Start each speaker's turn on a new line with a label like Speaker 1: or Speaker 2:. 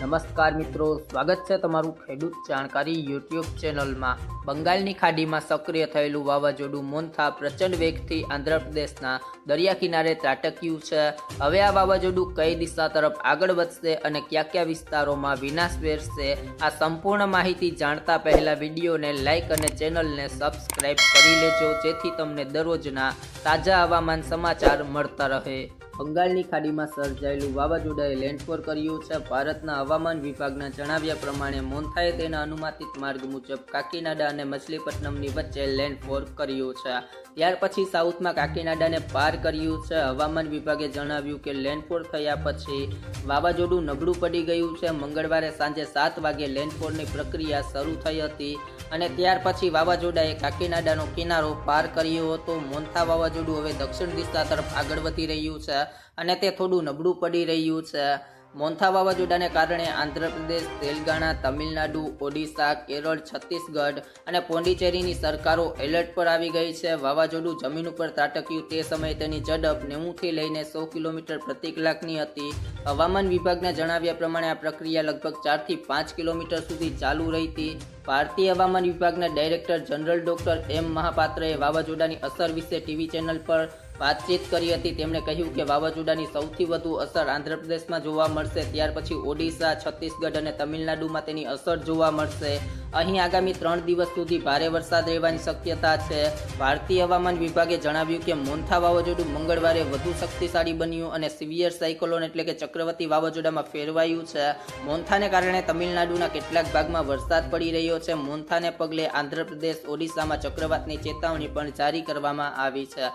Speaker 1: નમસ્કાર મિત્રો, સ્વાગત છે તમારું ખેડૂત જાણકારી યુટ્યુબ ચેનલમાં. બંગાળની ખાડીમાં સક્રિય થયેલું વાવાઝોડું મોન્થા પ્રચંડ વેગથી આંધ્રપ્રદેશના દરિયા કિનારે ત્રાટક્યું છે. હવે આ વાવાઝોડું કઈ દિશા તરફ આગળ વધશે અને કયા કયા વિસ્તારોમાં વિનાશ વેરશે, આ સંપૂર્ણ માહિતી જાણતા પહેલા વિડીયોને લાઇક અને ચેનલને સબસ્ક્રાઇબ કરી લેજો, જેથી તમને દરરોજના તાજા હવામાન સમાચાર મળતા રહે. બંગાળની ખાડીમાં સર્જાયેલું વાવાઝોડાએ લેન્ડફોર કર્યું છે. ભારતના હવામાન વિભાગના જણાવ્યા પ્રમાણે, મોન્થાએ તેના અનુમાનિત માર્ગ મુજબ કાકીનાડા અને મછલીપટ્ટનમની વચ્ચે લેન્ડફોર કર્યું છે. ત્યાર પછી સાઉથમાં કાકીનાડાને પાર કર્યું છે. હવામાન વિભાગે જણાવ્યું કે, લેન્ડફોર થયા પછી વાવાઝોડું નબળું પડી ગયું છે. મંગળવારે સાંજે સાત વાગે લેન્ડફોરની પ્રક્રિયા શરૂ થઈ હતી અને ત્યાર પછી વાવાઝોડાએ કાકીનાડાનો કિનારો પાર કર્યો હતો. મોન્થા વાવાઝોડું હવે દક્ષિણ દિશા તરફ આગળ વધી રહ્યું છે. અને તે થોડું નબળું પડી રહ્યું છે. મોન્થા વાવાઝોડાને કારણે આંધ્રપ્રદેશ, તેલંગાણા, તમિલનાડુ, ઓડિશા, કેરળ, છત્તીસગઢ અને પોંડિચેરીની સરકારો એલર્ટ પર આવી ગઈ છે. વાવાઝોડું જમીન ઉપર ત્રાટક્યું તે સમયે તેની ઝડપ નેવુંથી લઈને સો કિલોમીટર પ્રતિ કલાકની હતી. હવામાન વિભાગના જણાવ્યા પ્રમાણે આ પ્રક્રિયા લગભગ ચારથી પાંચ કિલોમીટર સુધી ચાલુ રહી હતી. ભારતીય હવામાન વિભાગના ડાયરેક્ટર જનરલ ડોક્ટર એમ મહાપાત્રએ વાવાઝોડાની અસર વિશે ટીવી ચેનલ પર વાતચીત કરી હતી. તેમણે કહ્યું કે વાવાઝોડાની સૌથી વધુ અસર આંધ્રપ્રદેશમાં જોવા મળશે. ત્યાર પછી ઓડિશા, છત્તીસગઢ અને તમિલનાડુમાં તેની અસર જોવા મળશે. અહીં આગામી ત્રણ દિવસ સુધી ભારે વરસાદ રહેવાની શક્યતા છે. ભારતીય હવામાન વિભાગે જણાવ્યું કે મોન્થા વાવાઝોડું મંગળવારે વધુ શક્તિશાળી બન્યું અને સિવિયર સાયકલોન એટલે કે ચક્રવર્તી વાવાઝોડામાં ફેરવાયું છે. મોન્થાને કારણે તમિલનાડુના કેટલાક ભાગમાં વરસાદ પડી રહ્યો છે. મોન્થાને પગલે આંધ્રપ્રદેશ, ઓડિશામાં ચક્રવાતની ચેતવણી પણ જારી કરવામાં આવી છે.